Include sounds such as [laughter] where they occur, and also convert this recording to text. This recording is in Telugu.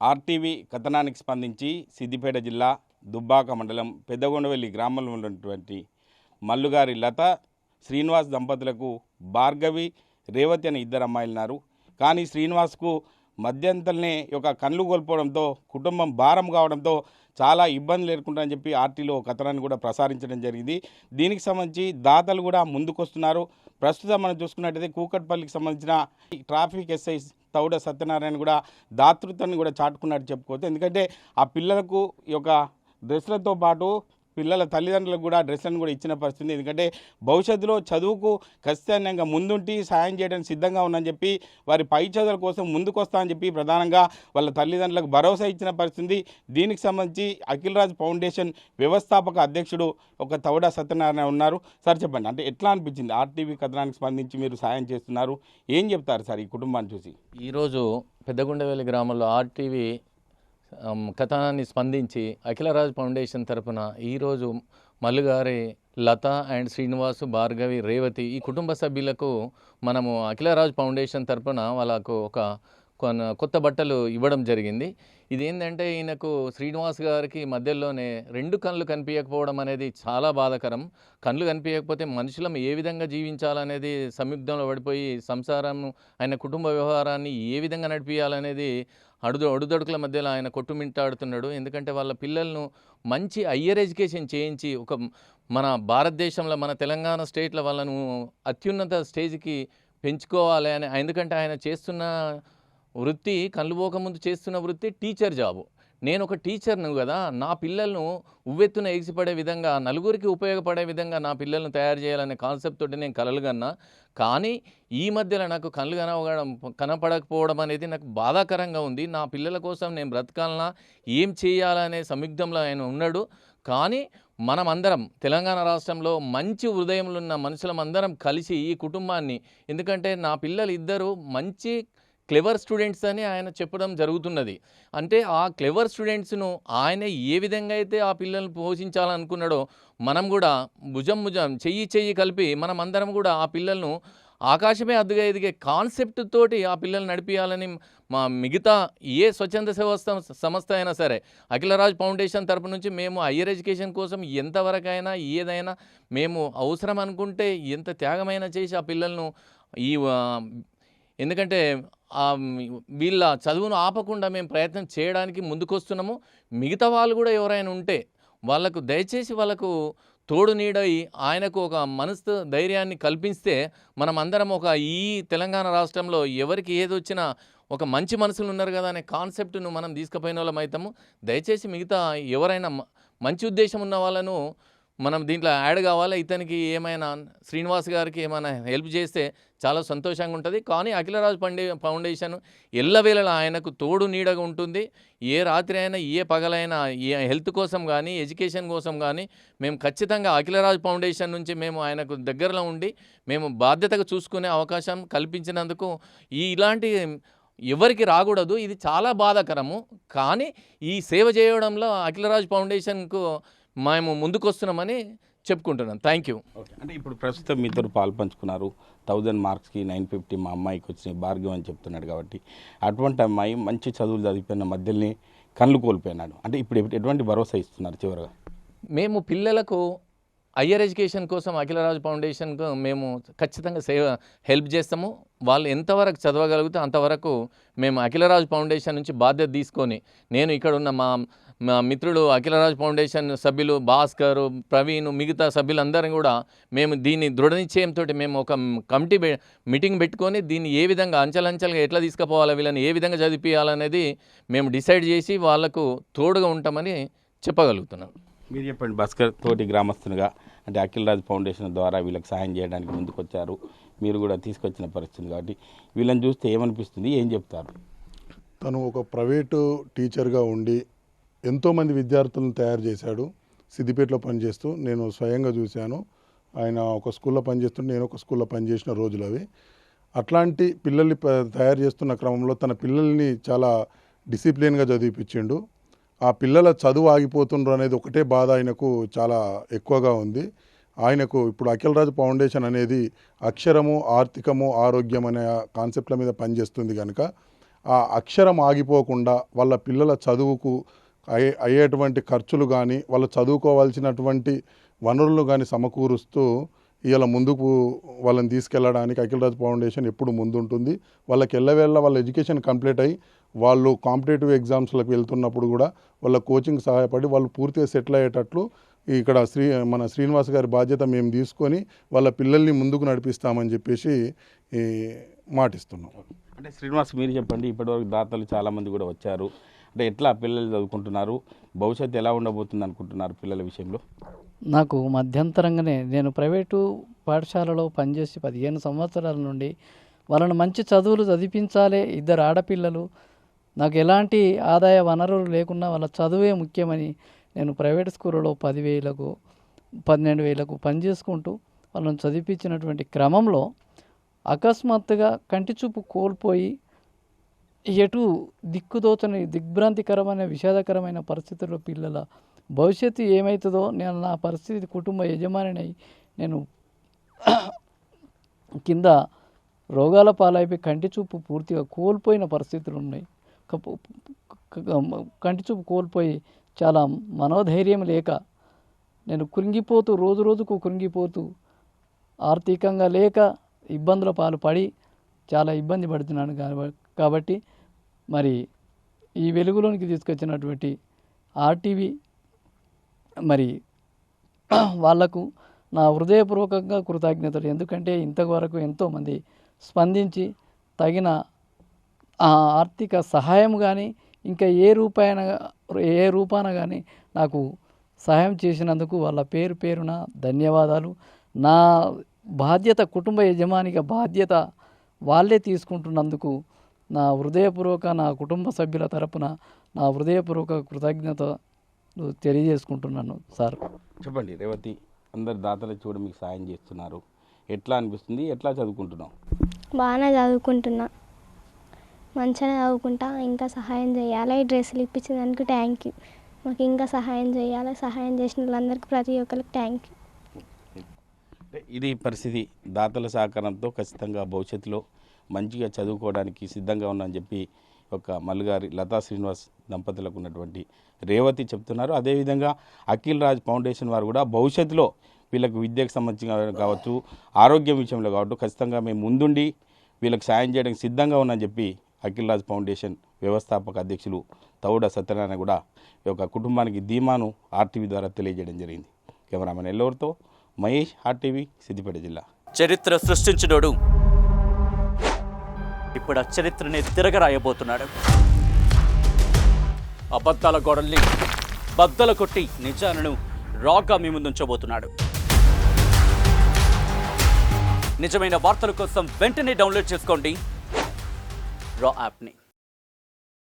ఆర్టీవీ కథనానికి స్పందించి సిద్దిపేట జిల్లా దుబ్బాక మండలం పెద్దగొండవెల్లి గ్రామంలో ఉన్నటువంటి మల్లుగారి లత శ్రీనివాస్ దంపతులకు భార్గవి రేవతి అనే ఇద్దరు అమ్మాయిలున్నారు. కానీ శ్రీనివాస్కు మధ్యంతలనే ఒక యొక్క కళ్ళు కోల్పోవడంతో కుటుంబం భారం కావడంతో చాలా ఇబ్బందులు ఎదుర్కొంటారని చెప్పి ఆర్టీలో కథనాన్ని కూడా ప్రసారించడం జరిగింది. దీనికి సంబంధించి దాతలు కూడా ముందుకొస్తున్నారు. ప్రస్తుతం మనం చూసుకున్నట్టయితే కూకట్పల్లికి సంబంధించిన ఈ ట్రాఫిక్ ఎస్ఐ తౌడ సత్యనారాయణ కూడా దాతృత్వాన్ని కూడా చాటుకున్నట్టు చెప్పుకోవచ్చు. ఎందుకంటే ఆ పిల్లలకు ఈ యొక్క డ్రెస్లతో పాటు పిల్లల తల్లిదండ్రులకు కూడా డ్రెస్లను కూడా ఇచ్చిన పరిస్థితి ఎందుకంటే భవిష్యత్తులో చదువుకు ఖచ్చితంగా ముందుంటి సాయం చేయడానికి సిద్ధంగా ఉందని చెప్పి వారి పై చదువుల కోసం ముందుకు అని చెప్పి ప్రధానంగా వాళ్ళ తల్లిదండ్రులకు భరోసా ఇచ్చిన పరిస్థితి దీనికి సంబంధించి అఖిల్ రాజ్ ఫౌండేషన్ వ్యవస్థాపక అధ్యక్షుడు ఒక తౌడ సత్యనారాయణ ఉన్నారు. సార్ చెప్పండి అంటే ఎట్లా అనిపించింది? ఆర్టీవీ కథనానికి స్పందించి మీరు సాయం చేస్తున్నారు. ఏం చెప్తారు సార్ ఈ కుటుంబాన్ని చూసి? ఈరోజు పెద్దగుండవెల్లి గ్రామంలో ఆర్టీవీ కథనాన్ని స్పందించి అఖిలరాజ్ ఫౌండేషన్ తరపున ఈరోజు మల్లుగారి లత అండ్ శ్రీనివాసు భార్గవి రేవతి ఈ కుటుంబ సభ్యులకు మనము అఖిలరాజ్ ఫౌండేషన్ తరపున వాళ్ళకు ఒక కొత్త బట్టలు ఇవ్వడం జరిగింది. ఇది ఏంటంటే ఈయనకు శ్రీనివాస్ గారికి మధ్యలోనే రెండు కళ్ళు కనిపించకపోవడం అనేది చాలా బాధాకరం. కళ్ళు కనిపించకపోతే మనుషులం ఏ విధంగా జీవించాలనేది సంయుక్తంలో పడిపోయి సంసారం ఆయన కుటుంబ వ్యవహారాన్ని ఏ విధంగా నడిపించాలనేది అడుదు అడుదడుకుల మధ్యలో ఆయన కొట్టుమింటాడుతున్నాడు. ఎందుకంటే వాళ్ళ పిల్లలను మంచి హయ్యర్ ఎడ్యుకేషన్ చేయించి ఒక మన భారతదేశంలో మన తెలంగాణ స్టేట్లో వాళ్ళను అత్యున్నత స్టేజ్కి పెంచుకోవాలి అని ఎందుకంటే ఆయన చేస్తున్న వృత్తి కళ్ళు పోకముందు చేస్తున్న వృత్తి టీచర్ జాబు. నేను ఒక టీచర్ను కదా నా పిల్లలను ఉవ్వెత్తున ఎగిసిపడే విధంగా నలుగురికి ఉపయోగపడే విధంగా నా పిల్లలను తయారు చేయాలనే కాన్సెప్ట్ తోటి నేను కలలుగన్నా కానీ ఈ మధ్యలో నాకు కళ్ళు కనవడం కనపడకపోవడం అనేది నాకు బాధాకరంగా ఉంది. నా పిల్లల కోసం నేను బ్రతకాలనా ఏం చేయాలనే సంయుగ్ధంలో ఆయన ఉన్నాడు. కానీ మనమందరం తెలంగాణ రాష్ట్రంలో మంచి హృదయంలో ఉన్న మనుషులమందరం కలిసి ఈ కుటుంబాన్ని ఎందుకంటే నా పిల్లలు ఇద్దరు మంచి క్లెవర్ స్టూడెంట్స్ అని ఆయన చెప్పడం జరుగుతున్నది. అంటే ఆ క్లెవర్ స్టూడెంట్స్ను ఆయన ఏ విధంగా అయితే ఆ పిల్లల్ని పోషించాలనుకున్నాడో మనం కూడా భుజం భుజం చెయ్యి చెయ్యి కలిపి మనం అందరం కూడా ఆ పిల్లలను ఆకాశమే అద్దుగా ఎదిగే కాన్సెప్ట్ తోటి ఆ పిల్లల్ని నడిపించాలని మా మిగతా ఏ స్వచ్ఛంద సంస్థ సంస్థ అయినా సరే అఖిలరాజ్ ఫౌండేషన్ తరపు నుంచి మేము హయ్యర్ ఎడ్యుకేషన్ కోసం ఎంతవరకైనా ఏదైనా మేము అవసరం అనుకుంటే ఎంత త్యాగమైనా చేసి ఆ పిల్లలను ఈ ఎందుకంటే వీళ్ళ చదువును ఆపకుండా మేము ప్రయత్నం చేయడానికి ముందుకొస్తున్నాము. మిగతా వాళ్ళు కూడా ఎవరైనా ఉంటే వాళ్ళకు దయచేసి వాళ్ళకు తోడు నీడై ఆయనకు ఒక మనసు ధైర్యాన్ని కల్పిస్తే మనం అందరం ఒక ఈ తెలంగాణ రాష్ట్రంలో ఎవరికి ఏదొచ్చినా ఒక మంచి మనసులు ఉన్నారు కదా అనే కాన్సెప్ట్ను మనం తీసుకుపోయిన వాళ్ళం అవుతాము. దయచేసి మిగతా ఎవరైనా మంచి ఉద్దేశం ఉన్న వాళ్ళను మనం దీంట్లో యాడ్ కావాలి? ఇతనికి ఏమైనా శ్రీనివాస్ గారికి ఏమైనా హెల్ప్ చేస్తే చాలా సంతోషంగా ఉంటుంది. కానీ అఖిలరాజు పండే ఫౌండేషన్ ఎల్లవేళలా ఆయనకు తోడు నీడగా ఉంటుంది. ఏ రాత్రి అయినా ఏ పగలైనా ఏ హెల్త్ కోసం కానీ ఎడ్యుకేషన్ కోసం కానీ మేము ఖచ్చితంగా అఖిలరాజు ఫౌండేషన్ నుంచి మేము ఆయనకు దగ్గరలో ఉండి మేము బాధ్యతగా చూసుకునే అవకాశం కల్పించినందుకు ఈ ఇలాంటి ఎవరికి రాకూడదు. ఇది చాలా బాధాకరము. కానీ ఈ సేవ చేయడంలో అఖిలరాజ్ ఫౌండేషన్కు మేము ముందుకొస్తున్నామని చెప్పుకుంటున్నాను. థ్యాంక్ యూ ఓకే అంటే ఇప్పుడు ప్రస్తుతం మీతో పాలు పంచుకున్నారు. థౌజండ్ మార్క్స్కి నైన్ ఫిఫ్టీ మా అమ్మాయికి వచ్చినాయి భార్గవ్ అని చెప్తున్నాడు కాబట్టి అటువంటి అమ్మాయి మంచి చదువులు చదివిపోయిన మధ్యలోనే కళ్ళు కోల్పోయినాడు. అంటే ఇప్పుడు ఎటు- ఎటువంటి భరోసా ఇస్తున్నారు చివరగా? మేము పిల్లలకు హయ్యర్ ఎడ్యుకేషన్ కోసం అఖిలరాజు ఫౌండేషన్కు మేము ఖచ్చితంగా సేవ హెల్ప్ చేస్తాము. వాళ్ళు ఎంతవరకు చదవగలిగితే అంతవరకు మేము అఖిలరాజు ఫౌండేషన్ నుంచి బాధ్యత తీసుకొని నేను ఇక్కడ ఉన్న మా మా మిత్రుడు అఖిలరాజు ఫౌండేషన్ సభ్యులు భాస్కర్ ప్రవీణ్ మిగతా సభ్యులందరం కూడా మేము దీన్ని దృఢ నిశ్చయంతో మేము ఒక కమిటీ మీటింగ్ పెట్టుకొని దీన్ని ఏ విధంగా అంచెలంచెలుగా ఎట్లా తీసుకుపోవాలి వీళ్ళని ఏ విధంగా చదివించాలనేది మేము డిసైడ్ చేసి వాళ్ళకు తోడుగా ఉంటామని చెప్పగలుగుతున్నాం. మీరు చెప్పండి భాస్కర్ తోటి గ్రామస్తునిగా అంటే అఖిల్ రాజ్ ఫౌండేషన్ ద్వారా వీళ్ళకి సహాయం చేయడానికి ముందుకొచ్చారు. మీరు కూడా తీసుకొచ్చిన పరిస్థితి కాబట్టి వీళ్ళని చూస్తే ఏమనిపిస్తుంది? ఏం చెప్తారు? తను ఒక ప్రైవేటు టీచర్గా ఉండి ఎంతోమంది విద్యార్థులను తయారు చేశాడు. సిద్దిపేటలో పనిచేస్తూ నేను స్వయంగా చూశాను. ఆయన ఒక స్కూల్లో పనిచేస్తుంటే నేను ఒక స్కూల్లో పనిచేసిన రోజులు అవి. అట్లాంటి పిల్లల్ని తయారు చేస్తున్న క్రమంలో తన పిల్లల్ని చాలా డిసిప్లిన్గా చదివిపించిండు. ఆ పిల్లల చదువు ఆగిపోతుండ్రు అనేది ఒకటే బాధ ఆయనకు చాలా ఎక్కువగా ఉంది. ఆయనకు ఇప్పుడు అఖిలరాజ్ ఫౌండేషన్ అనేది అక్షరము ఆర్థికము ఆరోగ్యం అనే కాన్సెప్ట్ల మీద పనిచేస్తుంది కనుక ఆ అక్షరం ఆగిపోకుండా వాళ్ళ పిల్లల చదువుకు అయ్యే అయ్యేటువంటి ఖర్చులు కానీ వాళ్ళు చదువుకోవాల్సినటువంటి వనరులు కానీ సమకూరుస్తూ ఇలా ముందుకు వాళ్ళని తీసుకెళ్ళడానికి అఖిలరాజ్ ఫౌండేషన్ ఎప్పుడు ముందుంటుంది. వాళ్ళకి వెళ్ళవేళ్ళ వాళ్ళ ఎడ్యుకేషన్ కంప్లీట్ అయ్యి వాళ్ళు కాంపిటేటివ్ ఎగ్జామ్స్లకు వెళ్తున్నప్పుడు కూడా వాళ్ళ కోచింగ్ సహాయపడి వాళ్ళు పూర్తిగా సెటిల్ అయ్యేటట్లు ఇక్కడ శ్రీ మన శ్రీనివాస్ గారి బాధ్యత మేము తీసుకొని వాళ్ళ పిల్లల్ని ముందుకు నడిపిస్తామని చెప్పేసి ఈ మాటిస్తున్నాం. అంటే శ్రీనివాస్ మీరు చెప్పండి ఇప్పటివరకు దాతలు చాలామంది కూడా వచ్చారు. అంటే ఎట్లా పిల్లలు చదువుకుంటున్నారు? భవిష్యత్తు ఎలా ఉండబోతుంది అనుకుంటున్నారు పిల్లల విషయంలో? నాకు మధ్యంతరంగానే నేను ప్రైవేటు పాఠశాలలో పనిచేసి పదిహేను సంవత్సరాల నుండి వాళ్ళని మంచి చదువులు చదివించాలి ఇద్దరు ఆడపిల్లలు. నాకు ఎలాంటి ఆదాయ వనరులు లేకున్నా వాళ్ళ చదువే ముఖ్యమని నేను ప్రైవేట్ స్కూళ్ళలో పదివేలకు పన్నెండు వేలకు పనిచేసుకుంటూ వాళ్ళని చదివించినటువంటి క్రమంలో అకస్మాత్తుగా కంటి చూపు కోల్పోయి ఎటు దిక్కుదోచని దిగ్భ్రాంతికరమైన విషాదకరమైన పరిస్థితుల్లో పిల్లల భవిష్యత్తు ఏమవుతుందో నేను నా పరిస్థితి కుటుంబ యజమానినై నేను కింద రోగాల పాలైపోయి కంటి చూపు పూర్తిగా కోల్పోయిన పరిస్థితులు ఉన్నాయి. కంటి చూపు కోల్పోయి చాలా మనోధైర్యం లేక నేను కృంగిపోతూ రోజు రోజుకు కృంగిపోతూ ఆర్థికంగా లేక ఇబ్బందుల పాలు పడి చాలా ఇబ్బంది పడుతున్నాను కాబట్టి మరి ఈ వెలుగులోనికి తీసుకొచ్చినటువంటి ఆర్టీవీ మరి [clears throat] వాళ్ళకు నా హృదయపూర్వకంగా కృతజ్ఞతలు. ఎందుకంటే ఇంతవరకు ఎంతోమంది స్పందించి తగిన ఆర్థిక సహాయం కానీ ఇంకా ఏ రూపాయన ఏ రూపాన కానీ నాకు సహాయం చేసినందుకు వాళ్ళ పేరు పేరున ధన్యవాదాలు. నా బాధ్యత కుటుంబ యజమానిగా బాధ్యత వాళ్ళే తీసుకుంటున్నందుకు నా హృదయపూర్వక నా కుటుంబ సభ్యుల తరపున నా హృదయపూర్వక కృతజ్ఞత తెలియజేసుకుంటున్నాను సార్. చెప్పండి రేవతి అందరు దాతలు చూడ మీకు సాయం చేస్తున్నారు. ఎట్లా అనిపిస్తుంది? ఎట్లా చదువుకుంటున్నావు? బాగానే చదువుకుంటున్నా. మంచిగా చదువుకుంటా ఇంకా సహాయం చేయాలి? ఈ డ్రెస్సులు ఇప్పించినందుకు థ్యాంక్ యూ మాకు ఇంకా సహాయం చేయాలి? సహాయం చేసిన వాళ్ళందరికీ ప్రతి ఒక్కరికి థ్యాంక్ యూ ఇది పరిస్థితి. దాతల సహకారంతో ఖచ్చితంగా భవిష్యత్తులో మంచిగా చదువుకోవడానికి సిద్ధంగా ఉన్నాఅని చెప్పి ఒక మల్లుగారి లతా శ్రీనివాస్ దంపతులకు ఉన్నటువంటి రేవతి చెప్తున్నారు. అదేవిధంగా అఖిల్ రాజ్ ఫౌండేషన్ వారు కూడా భవిష్యత్తులో వీళ్ళకు విద్యకు సంబంధించిన కావచ్చు ఆరోగ్యం విషయంలో కావచ్చు ఖచ్చితంగా మేము ముందుండి వీళ్ళకి సాయం చేయడానికి సిద్ధంగా ఉన్నామని చెప్పి అఖిల్ రాజ్ ఫౌండేషన్ వ్యవస్థాపక అధ్యక్షులు తౌడ సత్యనారాయణ కూడా ఈ యొక్క కుటుంబానికి ధీమాను ఆర్టీవీ ద్వారా తెలియజేయడం జరిగింది. కెమెరామెన్ ఎల్లూరుతో మహేష్ ఆర్టీవీ సిద్దిపేట జిల్లా. చరిత్ర సృష్టించినోడు. ఇప్పుడు ఆ చరిత్రని తిరగరాయబోతున్నాడు. అబద్ధాల గోడల్ని బద్దల కొట్టి నిజాలను రాగా మీ ముందుంచబోతున్నాడు. నిజమైన వార్తల కోసం వెంటనే డౌన్లోడ్ చేసుకోండి. र आफ्नै